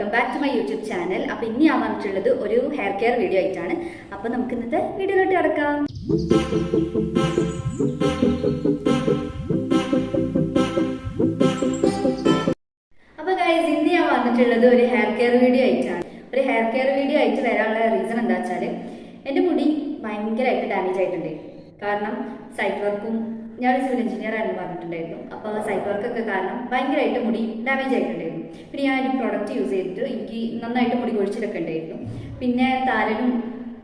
Welcome back to my YouTube channel അപ്പൊ ഇനി ഞാൻ വന്നിട്ടുള്ളത് ഒരു ഹെയർ കെയർ വീഡിയോ ആയിട്ടാണ്. അപ്പൊ നമുക്ക് ഇന്നത്തെ വീഡിയോയിലോട്ട് കിടക്കാം. അപ്പോൾ ഗൈസ് ഇന്ന് ഞാൻ വന്നിട്ടുള്ളത് ഒരു ഹെയർ കെയർ വീഡിയോ ആയിട്ടാണ്. ഒരു ഹെയർ കെയർ വീഡിയോ ആയിട്ട് വരാനുള്ള റീസൺ എന്താ വെച്ചാൽ എന്റെ മുടി ഭയങ്കരമായിട്ട് ഡാമേജ് ആയിട്ടുണ്ട്. കാരണം സൈറ്റ് വർക്കും ഞാൻ സിവിൽ എഞ്ചിനീയർ ആണെന്ന് പറഞ്ഞിട്ടുണ്ടായിരുന്നു. അപ്പോൾ സൈറ്റ് വർക്കൊക്കെ കാരണം ഭയങ്കരമായിട്ട് മുടി ഡാമേജ് ആയിട്ടുണ്ടായിരുന്നു. പിന്നെ ഞാൻ ഈ പ്രോഡക്റ്റ് യൂസ് ചെയ്തിട്ട് എനിക്ക് നന്നായിട്ട് മുടി കൊഴിച്ചിലൊക്കെ ഉണ്ടായിരുന്നു. പിന്നെ താരനും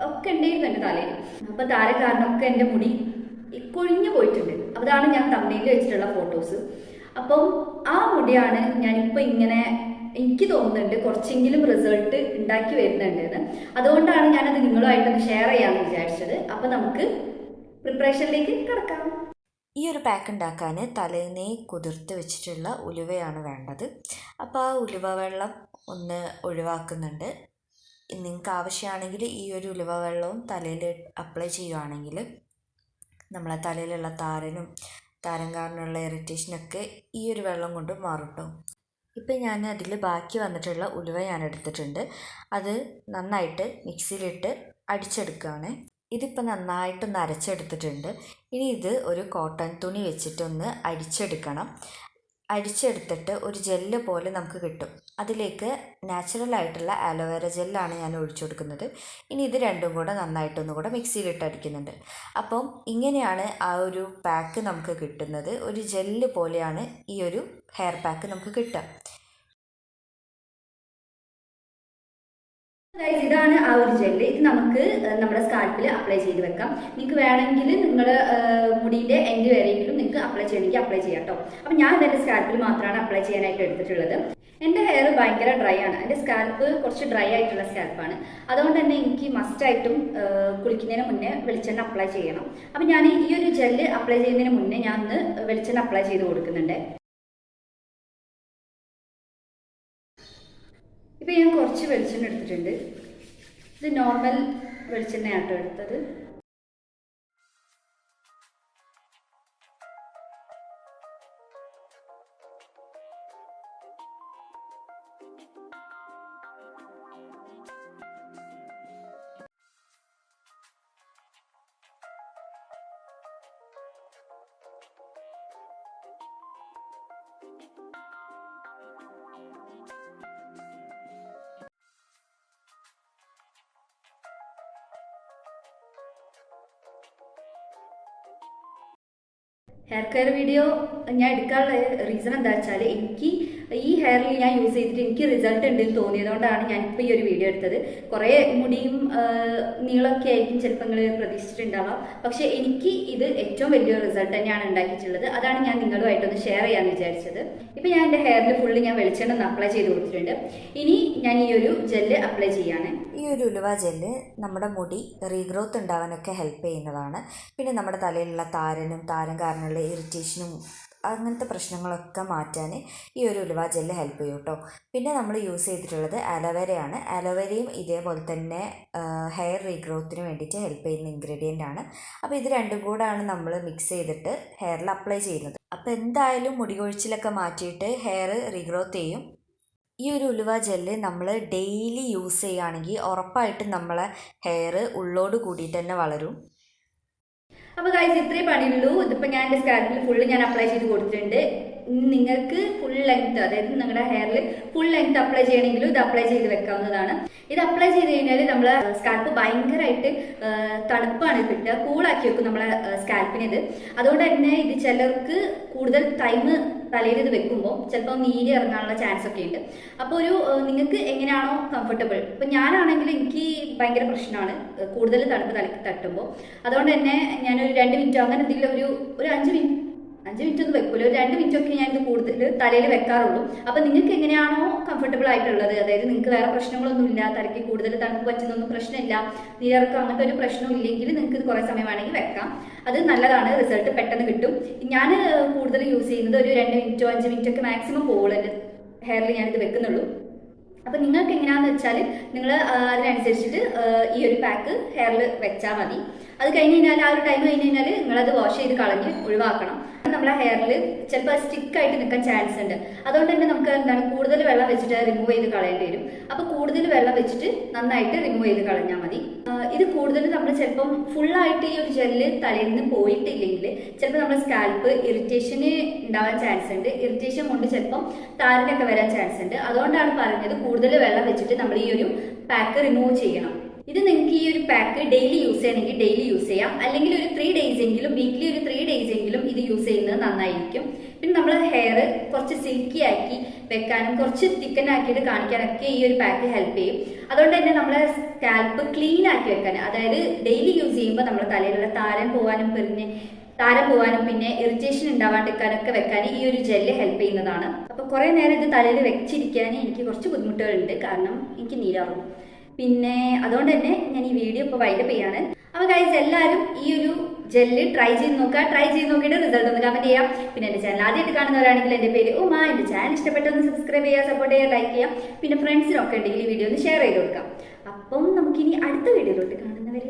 ഒക്കെ ഉണ്ടായിരുന്നു എന്റെ തലയിൽ. അപ്പോൾ താര കാരണമൊക്കെ എന്റെ മുടി കൊഴിഞ്ഞു പോയിട്ടുണ്ട്. അതാണ് ഞാൻ തമ്മയിൽ വെച്ചിട്ടുള്ള ഫോട്ടോസ് അപ്പം ആ മുടിയാണ് ഞാനിപ്പോൾ ഇങ്ങനെ എനിക്ക് തോന്നുന്നുണ്ട് കുറച്ചെങ്കിലും റിസൾട്ട് ഉണ്ടാക്കി വരുന്നുണ്ട് എന്ന് അതുകൊണ്ടാണ് ഞാനത് നിങ്ങളുമായിട്ടൊന്ന് ഷെയർ ചെയ്യാമെന്ന് വിചാരിച്ചത്. അപ്പം നമുക്ക് പ്രിപ്പറേഷനിലേക്ക് കിടക്കാം. ഈ ഒരു പാക്ക് ഉണ്ടാക്കാൻ തലേന്നേ കുതിർത്ത് വെച്ചിട്ടുള്ള ഉലുവയാണ് വേണ്ടത്. അപ്പോൾ ആ ഉലുവ വെള്ളം ഒന്ന് ഒഴിവാക്കുന്നുണ്ട്. നിങ്ങൾക്ക് ആവശ്യമാണെങ്കിൽ ഈ ഒരു ഉലുവ വെള്ളവും തലയിൽ അപ്ലൈ ചെയ്യുകയാണെങ്കിൽ നമ്മളെ തലയിലുള്ള താരനും താരം കാരണമുള്ള ഇറിറ്റേഷനൊക്കെ ഈ ഒരു വെള്ളം കൊണ്ട് മാറും ഇപ്പം ഞാൻ അതിൽ ബാക്കി വന്നിട്ടുള്ള ഉലുവ ഞാൻ എടുത്തിട്ടുണ്ട്. അത് നന്നായിട്ട് മിക്സിയിലിട്ട് അടിച്ചെടുക്കുകയാണ്. ഇതിപ്പോൾ നന്നായിട്ടൊന്ന് അരച്ചെടുത്തിട്ടുണ്ട്. ഇനി ഇത് ഒരു കോട്ടൺ തുണി വെച്ചിട്ടൊന്ന് അടിച്ചെടുക്കണം. അടിച്ചെടുത്തിട്ട് ഒരു ജെല്ല് പോലെ നമുക്ക് കിട്ടും. അതിലേക്ക് നാച്ചുറൽ ആയിട്ടുള്ള ആലോവേര ജെല്ലാണ് ഞാൻ ഒഴിച്ചു കൊടുക്കുന്നത്. ഇനി ഇത് രണ്ടും കൂടെ നന്നായിട്ടൊന്നും കൂടെ മിക്സിയിലിട്ട് അടിക്കുന്നുണ്ട്. അപ്പം ഇങ്ങനെയാണ് ആ ഒരു പാക്ക് നമുക്ക് കിട്ടുന്നത്. ഒരു ജെല്ല് പോലെയാണ് ഈ ഒരു ഹെയർ പാക്ക് നമുക്ക് കിട്ടുക. ഇതാണ് ആ ഒരു ജെല്ല് ഇത് നമുക്ക് നമ്മുടെ സ്കാൽപ്പിൽ അപ്ലൈ ചെയ്ത് വെക്കാം. നിങ്ങൾക്ക് വേണമെങ്കിൽ നിങ്ങൾ മുടിയുടെ എൻഡ് വരെയെങ്കിലും നിങ്ങൾക്ക് അപ്ലൈ ചെയ്യണമെങ്കിൽ അപ്ലൈ ചെയ്യാം കേട്ടോ അപ്പം ഞാൻ എന്റെ സ്കാൽപ്പിൽ മാത്രമാണ് അപ്ലൈ ചെയ്യാനായിട്ട് എടുത്തിട്ടുള്ളത്. എന്റെ ഹെയർ ഭയങ്കര ഡ്രൈ ആണ്. എന്റെ സ്കാൽപ്പ് കുറച്ച് ഡ്രൈ ആയിട്ടുള്ള സ്കാൽപ്പാണ് അതുകൊണ്ട് തന്നെ എനിക്ക് മസ്റ്റായിട്ടും കുളിക്കുന്നതിന് മുന്നേ വെളിച്ചെണ്ണ അപ്ലൈ ചെയ്യണം. അപ്പം ഞാൻ ഈ ഒരു ജെല്ല് അപ്ലൈ ചെയ്യുന്നതിന് മുന്നേ ഞാൻ ഒന്ന് വെളിച്ചെണ്ണ അപ്ലൈ ചെയ്ത് കൊടുക്കുന്നുണ്ട്. ഇപ്പൊ ഞാൻ കുറച്ച് വെളിച്ചെണ്ണ എടുത്തിട്ടുണ്ട്. ഇത് നോർമൽ വെളിച്ചെണ്ണയാട്ടോ എടുത്തത്. ഹെയർ കെയർ വീഡിയോ ഞാൻ എടുക്കാനുള്ള റീസൺ എന്താ വെച്ചാൽ എനിക്ക് ഈ ഹെയറിൽ ഞാൻ യൂസ് ചെയ്തിട്ട് എനിക്ക് റിസൾട്ട് ഉണ്ടെന്ന് തോന്നിയതുകൊണ്ടാണ് ഞാൻ ഇപ്പോൾ ഈ ഒരു വീഡിയോ എടുത്തത്. കുറേ മുടിയും നീളമൊക്കെ ആയിരിക്കും ചിലപ്പോൾ നിങ്ങൾ പ്രതീക്ഷിച്ചിട്ടുണ്ടാവാം. പക്ഷേ എനിക്ക് ഇത് ഏറ്റവും വലിയൊരു റിസൾട്ട് തന്നെയാണ് ഉണ്ടാക്കിയിട്ടുള്ളത്. അതാണ് ഞാൻ നിങ്ങളുമായിട്ടൊന്ന് ഷെയർ ചെയ്യാൻ വിചാരിച്ചത്. ഇപ്പം ഞാൻ എന്റെ ഹെയറിൽ ഫുള്ള് ഞാൻ വെളിച്ചെണ്ണ ഒന്ന് അപ്ലൈ ചെയ്ത് കൊടുത്തിട്ടുണ്ട്. ഇനി ഞാൻ ഈ ഒരു ജെല്ല് അപ്ലൈ ചെയ്യാണ്. ഈ ഒരു ഉലുവ ജെല്ല് നമ്മുടെ മുടി റീഗ്രോത്ത് ഉണ്ടാവാനൊക്കെ ഹെൽപ്പ് ചെയ്യുന്നതാണ്. പിന്നെ നമ്മുടെ തലയിലുള്ള താരനും താരം കാരണമുള്ള ഇറിറ്റേഷനും അങ്ങനത്തെ പ്രശ്നങ്ങളൊക്കെ മാറ്റാൻ ഈ ഒരു ഉലുവ ജെല്ല് ഹെൽപ്പ് ചെയ്യും കേട്ടോ പിന്നെ നമ്മൾ യൂസ് ചെയ്തിട്ടുള്ളത് അലോവേരയാണ്. അലോവേരയും ഇതേപോലെ തന്നെ ഹെയർ റീഗ്രോത്തിന് വേണ്ടിയിട്ട് ഹെൽപ്പ് ചെയ്യുന്ന ഇൻഗ്രീഡിയന്റ് ആണ്. അപ്പോൾ ഇത് രണ്ടും കൂടാണ് നമ്മൾ മിക്സ് ചെയ്തിട്ട് ഹെയറിൽ അപ്ലൈ ചെയ്യുന്നത്. അപ്പോൾ എന്തായാലും മുടി കൊഴിച്ചിലൊക്കെ മാറ്റിയിട്ട് ഹെയർ റീഗ്രോത്ത് ചെയ്യും. ഈ ഒരു ഉലുവ ജെല്ല് നമ്മൾ ഡെയിലി യൂസ് ചെയ്യുകയാണെങ്കിൽ ഉറപ്പായിട്ടും നമ്മളെ ഹെയർ ഉള്ളോട് കൂടിയിട്ട് തന്നെ വളരും. അപ്പൊ ഗൈസ് ഇത്രേ പണിയുള്ളൂ. ഇതിപ്പോ ഞാൻ എന്റെ സ്കാൽപ്പിൽ ഫുള്ള് ഞാൻ അപ്ലൈ ചെയ്ത് കൊടുത്തിട്ടുണ്ട്. നിങ്ങൾക്ക് ഫുൾ ലെങ്ത് അതായത് നിങ്ങളുടെ ഹെയറിൽ ഫുൾ ലെങ്ത് അപ്ലൈ ചെയ്യണമെങ്കിലും ഇത് അപ്ലൈ ചെയ്ത് വെക്കാവുന്നതാണ്. ഇത് അപ്ലൈ ചെയ്ത് കഴിഞ്ഞാൽ നമ്മളെ സ്കാൽപ്പ് ഭയങ്കരമായിട്ട് തണുപ്പാണ് കിട്ടുക. കൂളാക്കി വെക്കും നമ്മളെ സ്കാൽപ്പിനിത് അതുകൊണ്ട് തന്നെ ഇത് ചിലർക്ക് കൂടുതൽ ടൈം തലയിൽ ഇത് വെക്കുമ്പോൾ ചിലപ്പോൾ നീര് ഇറങ്ങാനുള്ള ചാൻസ് ഒക്കെ ഉണ്ട്. അപ്പോൾ ഒരു നിങ്ങൾക്ക് എങ്ങനെയാണോ കംഫർട്ടബിൾ ഇപ്പം ഞാനാണെങ്കിൽ എനിക്ക് ഭയങ്കര പ്രശ്നമാണ് കൂടുതൽ തണുപ്പ് തലക്ക് തട്ടുമ്പോൾ അതുകൊണ്ട് തന്നെ ഞാനൊരു രണ്ട് മിനിറ്റോ അങ്ങനെ എന്തെങ്കിലും ഒരു ഒരു അഞ്ച് മിനിറ്റ് അഞ്ച് മിനിറ്റ് ഒന്നും വെക്കൂല. ഒരു രണ്ട് മിനിറ്റ് ഒക്കെ ഞാൻ ഇത് കൂടുതൽ തലയിൽ വെക്കാറുള്ളൂ. അപ്പൊ നിങ്ങൾക്ക് എങ്ങനെയാണോ കംഫർട്ടബിൾ ആയിട്ടുള്ളത്? അതായത് നിങ്ങൾക്ക് വേറെ പ്രശ്നങ്ങളൊന്നും ഇല്ല തലയ്ക്ക് കൂടുതൽ തണുപ്പ് പറ്റുന്നൊന്നും പ്രശ്നമില്ല നീരിറക്കം അങ്ങനത്തെ ഒരു പ്രശ്നം ഇല്ലെങ്കിൽ നിങ്ങൾക്ക് ഇത് കുറേ സമയം വേണമെങ്കിൽ വെക്കാം. അത് നല്ലതാണ് റിസൾട്ട് പെട്ടെന്ന് കിട്ടും. ഞാൻ കൂടുതൽ യൂസ് ചെയ്യുന്നത് ഒരു രണ്ട് മിനിറ്റോ അഞ്ച് മിനിറ്റ് ഒക്കെ മാക്സിമം പോകുള്ളൂ ഹെയറിൽ ഞാൻ ഇത് വെക്കുന്നുള്ളൂ. അപ്പൊ നിങ്ങൾക്ക് എങ്ങനെയാന്ന് വെച്ചാൽ നിങ്ങൾ അതിനനുസരിച്ചിട്ട് ഈ ഒരു പാക്ക് ഹെയറിൽ വെച്ചാൽ മതി. അത് കഴിഞ്ഞ് കഴിഞ്ഞാൽ ആ ഒരു ടൈം കഴിഞ്ഞ് കഴിഞ്ഞാൽ നിങ്ങളത് വാഷ് ചെയ്ത് കളഞ്ഞ് ഒഴിവാക്കണം. നമ്മളെ ഹെയറിൽ ചിലപ്പോൾ സ്റ്റിക്ക് ആയിട്ട് നിൽക്കാൻ ചാൻസ് ഉണ്ട്. അതുകൊണ്ട് തന്നെ നമുക്ക് എന്താണ് കൂടുതൽ വെള്ളം വെച്ചിട്ട് റിമൂവ് ചെയ്ത് കളയേണ്ടി വരും. അപ്പോൾ കൂടുതൽ വെള്ളം വെച്ചിട്ട് നന്നായിട്ട് റിമൂവ് ചെയ്ത് കളഞ്ഞാൽ മതി. ഇത് കൂടുതൽ നമ്മൾ ചിലപ്പം ഫുള്ളായിട്ട് ഈ ഒരു ജെല്ല് തലയിൽ നിന്ന് പോയിട്ടില്ലെങ്കിൽ ചിലപ്പോൾ നമ്മുടെ സ്കാൽപ്പ് ഇറിറ്റേഷന് ഉണ്ടാവാൻ ചാൻസ് ഉണ്ട്. ഇറിറ്റേഷൻ കൊണ്ട് ചിലപ്പം താരനൊക്കെ വരാൻ ചാൻസ് ഉണ്ട്. അതുകൊണ്ടാണ് പറഞ്ഞത് കൂടുതൽ വെള്ളം വെച്ചിട്ട് നമ്മൾ ഈ ഒരു പാക്ക് റിമൂവ് ചെയ്യണം. ഇത് നിങ്ങൾക്ക് ഈ ഒരു പാക്ക് ഡെയിലി യൂസ് ചെയ്യണമെങ്കിൽ ഡെയിലി യൂസ് ചെയ്യാം. അല്ലെങ്കിൽ ഒരു ത്രീ ഡേയ്സ് എങ്കിലും വീക്ക്ലി ഒരു ത്രീ ഡേയ്സ് എങ്കിലും ഇത് യൂസ് ചെയ്യുന്നത് നന്നായിരിക്കും. പിന്നെ നമ്മൾ ഹെയർ കുറച്ച് സിൽക്കി ആക്കി വെക്കാനും കുറച്ച് തിക്കൻ ആക്കിയിട്ട് കാണിക്കാനൊക്കെ ഈ ഒരു പാക്ക് ഹെൽപ്പ് ചെയ്യും. അതുകൊണ്ട് തന്നെ നമ്മളെ സ്കാൽപ്പ് ക്ലീൻ ആക്കി വെക്കാൻ അതായത് ഡെയിലി യൂസ് ചെയ്യുമ്പോൾ നമ്മുടെ തലയിലുള്ള താരൻ പോകാനും പെരിഞ്ഞ് താരം പോകാനും പിന്നെ ഇറിറ്റേഷൻ ഉണ്ടാവാണ്ടിരിക്കാനൊക്കെ വെക്കാൻ ഈ ഒരു ജെല്ല് ഹെൽപ്പ് ചെയ്യുന്നതാണ്. അപ്പോൾ കുറേ നേരം ഇത് തലയിൽ വെച്ചിരിക്കാൻ എനിക്ക് കുറച്ച് ബുദ്ധിമുട്ടുകളുണ്ട്. കാരണം എനിക്ക് നീരാറും. പിന്നെ അതുകൊണ്ട് തന്നെ ഞാൻ ഈ വീഡിയോ ഇപ്പൊ വൈൻഡപ്പ് ചെയ്യാണ്. അപ്പോൾ ഗൈസ് എല്ലാവരും ഈ ഒരു ജെല്ല് ട്രൈ ചെയ്ത് നോക്കുക ട്രൈ ചെയ്ത് നോക്കിയിട്ട് റിസൾട്ട് ഒന്ന് കമന്റ് ചെയ്യാം. പിന്നെ എന്റെ ചാനൽ ആദ്യമായിട്ട് കാണുന്നവരാണെങ്കിൽ എന്റെ പേര് ഉമ. എന്റെ ചാനൽ ഇഷ്ടപ്പെട്ടൊന്ന് സബ്സ്ക്രൈബ് ചെയ്യുക സപ്പോർട്ട് ചെയ്യുക ലൈക്ക് ചെയ്യാം പിന്നെ ഫ്രണ്ട്സിനൊക്കെ ഉണ്ടെങ്കിൽ ഈ വീഡിയോ ഒന്ന് ഷെയർ ചെയ്ത് കൊടുക്കാം. അപ്പം നമുക്ക് ഇനി അടുത്ത വീഡിയോയിലോട്ട് കാണുന്നവരെ